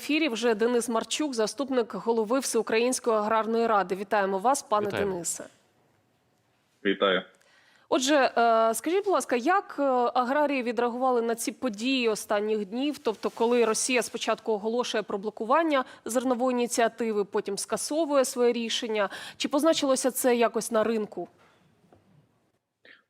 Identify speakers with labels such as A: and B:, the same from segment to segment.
A: ефірі вже Денис Марчук, заступник голови Всеукраїнської аграрної ради. Вітаємо вас, пане
B: Вітаємо.
A: Денисе.
C: Вітаю.
A: Отже, е, скажіть, будь ласка, як е, аграрії відреагували на ці події останніх днів? Тобто, коли Росія спочатку оголошує про блокування зернової ініціативи, потім скасовує своє рішення? Чи позначилося це якось на ринку?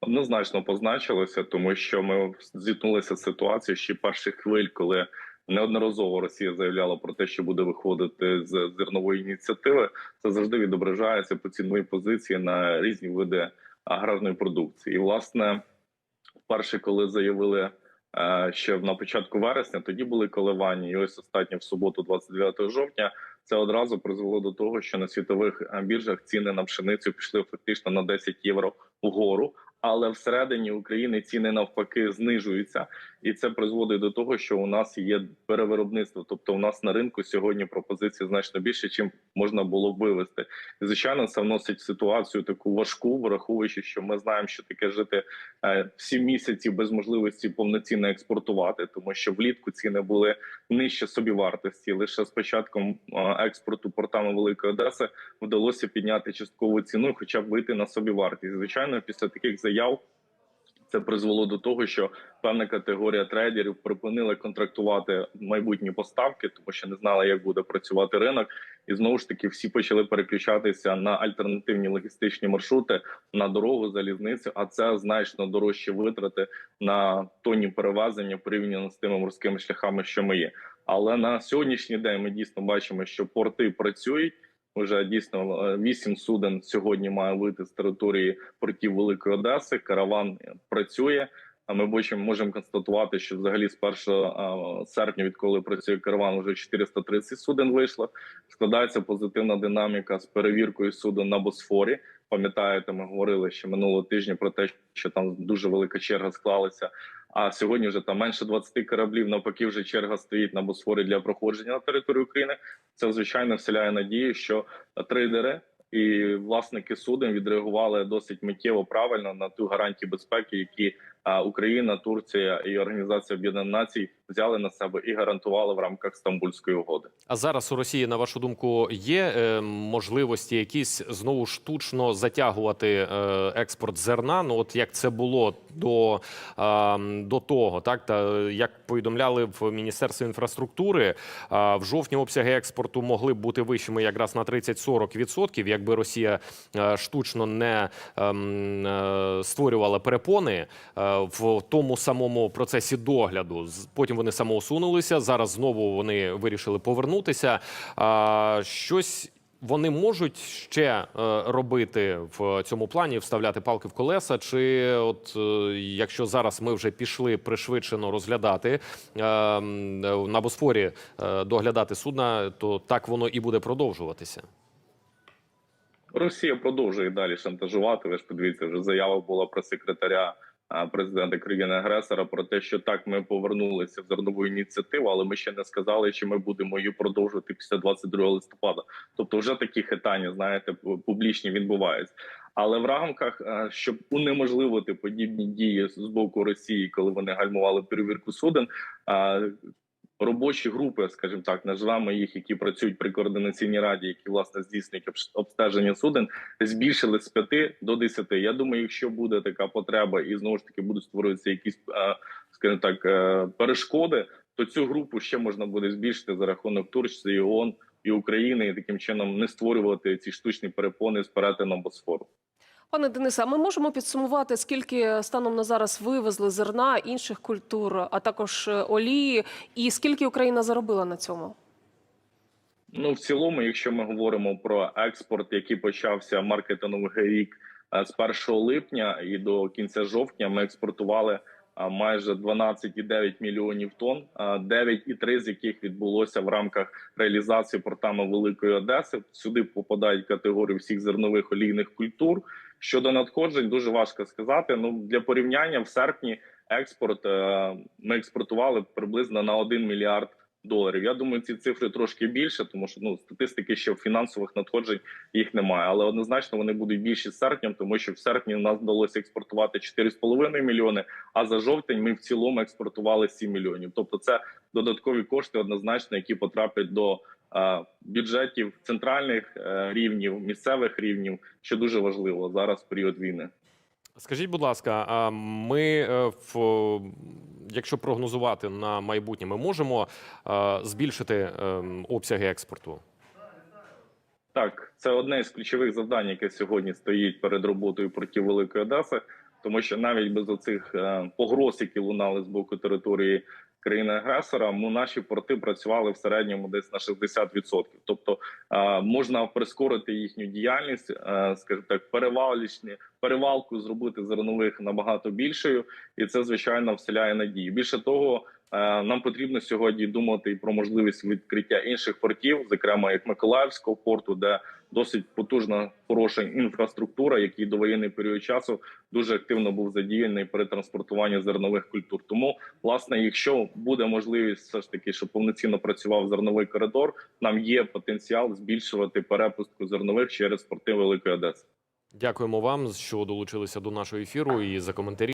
C: Однозначно позначилося, тому що ми зіткнулися з ситуацією ще перших хвиль, коли неодноразово Росія заявляла про те, що буде виходити з зернової ініціативи. Це завжди відображається по ціновій позиції на різні види аграрної продукції. І власне, вперше, коли заявили е, ще на початку вересня, тоді були коливання. І ось останнє в суботу, 29 жовтня, це одразу призвело до того, що на світових е, біржах ціни на пшеницю пішли фактично на 10 євро вгору. Але всередині України ціни навпаки знижуються, і це призводить до того, що у нас є перевиробництво. Тобто, у нас на ринку сьогодні пропозицій значно більше, чим можна було б вивести. Звичайно, це вносить ситуацію таку важку, враховуючи, що ми знаємо, що таке жити е, всі місяці без можливості повноцінно експортувати, тому що влітку ціни були нижче собівартості. Лише з початком е, експорту портами Великої Одеси вдалося підняти часткову ціну, хоча б вийти на собівартість. Звичайно, після таких заяв. Це призвело до того, що певна категорія трейдерів припинили контрактувати майбутні поставки, тому що не знали, як буде працювати ринок, і знову ж таки всі почали переключатися на альтернативні логістичні маршрути на дорогу, залізницю. А це значно дорожчі витрати на тонні перевезення порівняно з тими морськими шляхами, що ми є. Але на сьогоднішній день ми дійсно бачимо, що порти працюють. Уже дійсно е, вісім суден сьогодні має вийти з території портів Великої Одеси. Караван працює. А ми бачимо, можемо констатувати, що взагалі з 1 серпня, відколи працює караван, вже 430 суден вийшло. Складається позитивна динаміка з перевіркою суден на Босфорі. Пам'ятаєте, ми говорили ще минулого тижня про те, що там дуже велика черга склалася. А сьогодні вже там менше 20 кораблів. Навпаки, вже черга стоїть на Босфорі для проходження на територію України. Це звичайно вселяє надію, що трейдери і власники суден відреагували досить миттєво правильно на ту гарантію безпеки, які Україна, Турція і Організація Об'єднаних Націй взяли на себе і гарантували в рамках Стамбульської угоди.
B: А зараз у Росії, на вашу думку, є е, можливості якісь знову штучно затягувати е, експорт зерна? Ну от як це було до, до того, так та як повідомляли в Міністерстві інфраструктури, в жовтні обсяги експорту могли б бути вищими якраз на 30-40%, якби Росія е, штучно не ем, створювала перепони в тому самому процесі догляду. Потім вони самоусунулися. Зараз знову вони вирішили повернутися. Щось вони можуть ще е, робити в цьому плані, вставляти палки в колеса. Чи от е, якщо зараз ми вже пішли пришвидшено розглядати е, на Босфорі доглядати судна, то так воно і буде продовжуватися.
C: Росія продовжує далі шантажувати. Ви ж подивіться, вже заява була про секретаря президента країни-агресора про те, що так ми повернулися в зернову ініціативу, але ми ще не сказали, чи ми будемо її продовжувати після 22 листопада. Тобто, вже такі хитання, знаєте, публічні відбуваються. Але в рамках, е, щоб унеможливити подібні дії з боку Росії, коли вони гальмували перевірку суден. Робочі групи, скажімо так, називаємо їх, які працюють при координаційній раді, які власне здійснюють обстеження суден, збільшили з 5 до 10. Я думаю, якщо буде така потреба, і знову ж таки будуть створюватися якісь, е, скажімо так, е, перешкоди, то цю групу ще можна буде збільшити за рахунок Турції, ООН і України, і таким чином не створювати ці штучні перепони з перетином Босфору.
A: Пане Денисе, а ми можемо підсумувати, скільки станом на зараз вивезли зерна інших культур, а також е, олії, і скільки Україна заробила на цьому?
C: Ну, в цілому, якщо ми говоримо про експорт, який почався маркетинговий рік е, з 1 липня і до кінця жовтня, ми експортували майже 12,9 мільйонів тонн, а, 9,3 з яких відбулося в рамках реалізації портами Великої Одеси. Сюди попадають категорії всіх зернових олійних культур. Щодо надходжень, дуже важко сказати. Ну для порівняння в серпні експорт е, ми експортували приблизно на 1 мільярд доларів. Я думаю, ці цифри трошки більше, тому що ну статистики ще фінансових надходжень їх немає. Але однозначно вони будуть більші з серпнем, тому що в серпні нас вдалося експортувати 4,5 мільйони. А за жовтень ми в цілому експортували 7 мільйонів. Тобто, це додаткові кошти, однозначно, які потраплять до е, бюджетів центральних е, рівнів, місцевих рівнів, що дуже важливо зараз в період війни.
B: Скажіть, будь ласка, ми, е, якщо прогнозувати на майбутнє, ми можемо е, збільшити е, обсяги експорту?
C: Так, це одне з ключових завдань, яке сьогодні стоїть перед роботою портів Великої Одеси, тому що навіть без оцих е, погроз, які лунали з боку території країни-агресора, ми наші порти працювали в середньому десь на 60%. Тобто можна прискорити їхню діяльність, скажімо так, перевалічні перевалку зробити зернових набагато більшою, і це звичайно вселяє надію. Більше того. Е, Нам потрібно сьогодні думати і про можливість відкриття інших портів, зокрема як Миколаївського порту, де досить потужна хороша інфраструктура, який до воєнний період часу дуже активно був задіяний при транспортуванні зернових культур. Тому, власне, якщо буде можливість все ж таки, щоб повноцінно працював зерновий коридор, нам є потенціал збільшувати перепустку зернових через порти Великої Одеси.
B: Дякуємо вам, що долучилися до нашого ефіру і за коментарі.